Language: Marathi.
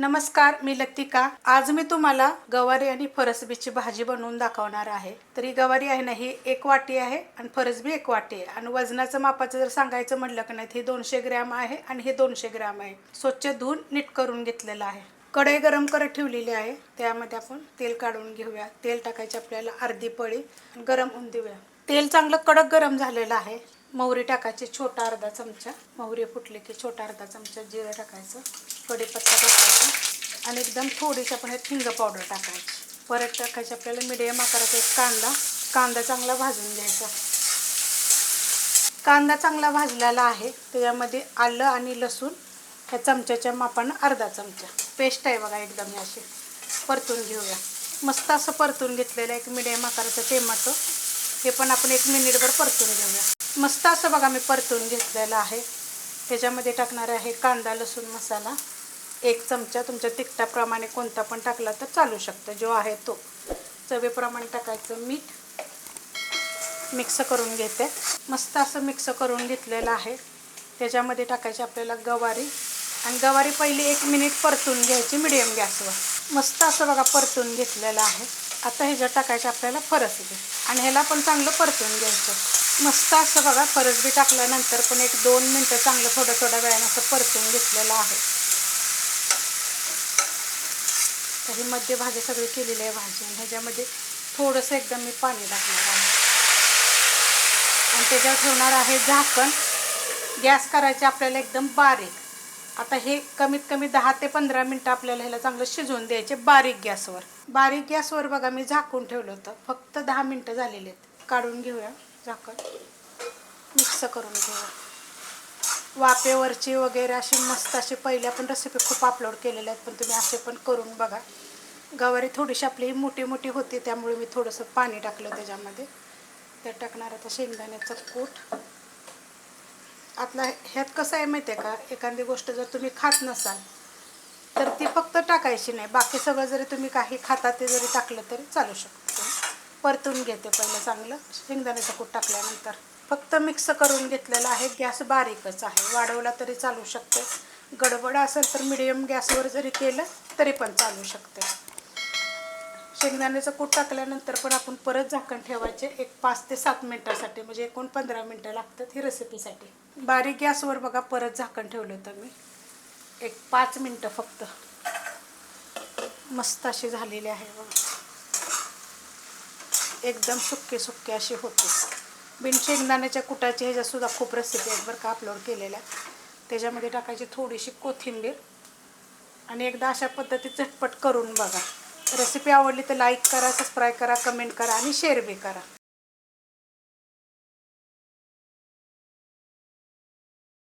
नमस्कार मी लतिका. आज मी तुम्हाला गवारी आणि फरसबीची भाजी बनवून दाखवणार आहे. तर ही गवारी आहे ना ही एक वाटी आहे आणि फरसबी एक वाटी आहे. आणि वजनाचं मापाचं जर सांगायचं म्हटलं की नाही हे दोनशे ग्रॅम आहे आणि हे दोनशे ग्रॅम आहे. स्वच्छ धुवून नीट करून घेतलेलं आहे. कढई गरम करत ठेवलेली आहे. त्यामध्ये आपण तेल काढून घेऊया. तेल टाकायचे आपल्याला अर्धी पळी. गरम होऊन देऊया. तेल चांगलं कडक गरम झालेलं आहे. मोहरी टाकायची छोटा अर्धा चमचा. मोहरी फुटली की छोटा अर्धा चमचा जिरं टाकायचं. कढीपत्ता टाकायचा आणि एकदम थोडीशी आपण ह्यात हिंग पावडर टाकायची. परत टाकायची आपल्याला मिडियम आकाराचा एक कांदा. कांदा चांगला भाजून घ्यायचा. कांदा चांगला भाजलेला आहे. त्याच्यामध्ये आलं आणि लसूण ह्या चमच्याच्या मापानं अर्धा चमचा. पेस्ट आहे बघा एकदम अशी. परतून घेऊया. मस्त असं परतून घेतलेलं आहे एक मिडियम आकाराचं टेमाटो हे पण आपण एक मिनिटभर परतून घेऊया. मस्त असं बघा मी परतून घेतलेलं आहे. त्याच्यामध्ये टाकणार आहे कांदा लसूण मसाला. एक चमचा तुमच्या तिखटाप्रमाणे कोणता पण टाकला तर चालू शकतं जो आहे तो. चवीप्रमाणे टाकायचं मीठ. मिक्स करून घेते. मस्त असं मिक्स करून घेतलेलं आहे. त्याच्यामध्ये टाकायची आपल्याला गवारी. आणि गवारी पहिली एक मिनिट परतून घ्यायची मिडियम गॅसवर. मस्त असं बघा परतून घेतलेलं आहे. आता ह्याच्यात टाकायचं आपल्याला फरसबी आणि ह्याला पण चांगलं परतून घ्यायचं. मस्त असं बघा फरसबी टाकल्यानंतर पण एक दोन मिनटं चांगलं थोडं थोड्या वेळानं असं परतून घेतलेलं आहे. तर ही मध्य सगळी केलेली आहे भाजी. आणि ह्याच्यामध्ये थोडंसं एकदम मी पाणी टाकणार आहे. आणि त्याच्यावर ठेवणार आहे झाकण. गॅस करायचे आपल्याला एकदम बारीक. आता हे कमीत कमी दहा ते पंधरा मिनटं आपल्याला ह्याला चांगलं शिजवून द्यायचे बारीक गॅसवर. बारीक गॅसवर बघा मी झाकून ठेवलं होतं. फक्त दहा मिनटं झालेली आहेत. काढून घेऊया झाकण. मिक्स करून घेऊया. वाफेवरची वगैरे अशी मस्त अशी पहिल्या पण रेसिपी खूप अपलोड केलेल्या आहेत पण तुम्ही असे पण करून बघा. गवारी थोडीशी आपली ही मोठी मोठी होती त्यामुळे मी थोडंसं पाणी टाकलं त्याच्यामध्ये. त्यात टाकणार आता शेंगदाण्याचं कूट. आपला ह्यात कसं आहे माहिती आहे का? एखादी गोष्ट जर तुम्ही खात नसाल तर ती फक्त टाकायची नाही. बाकी सगळं जरी तुम्ही काही खाता ते जरी टाकलं तरी चालू शकतं. परतून घेते पहिलं चांगलं. शेंगदाण्याचं कूट टाकल्यानंतर. फक्त मिक्स करून घेतलेला आहे. गॅस बारीकच आहे. वाढवला तरी चालू शकते. गडबड असेल तर मिडियम गॅसवर जरी केलं तरी पण चालू शकते. शेंगदाण्याचं कूट टाकल्यानंतर पण आपण परत झाकण ठेवायचे. एक पाच ते सात मिनटासाठी म्हणजे एकूण पंधरा मिनटं लागतात ही रेसिपीसाठी बारीक गॅसवर बघा परत झाकण ठेवलं होतं मी. एक पाच मिनटं फक्त. मस्त अशी झालेली आहे बघा. एकदम सुक्के सुक्के अशी होते. बिन शेंगदाण्याच्या कुटाची ह्याच्यासुद्धा खूप रेसिपी आहेत बरं का अपलोड केलेल्या. त्याच्यामध्ये टाकायची थोडीशी कोथिंबीर. आणि एकदा अशा पद्धतीत झटपट करून बघा. रेसिपी आवडली तर लाईक करा सबस्क्राईब करा कमेंट करा आणि शेअर बी करा.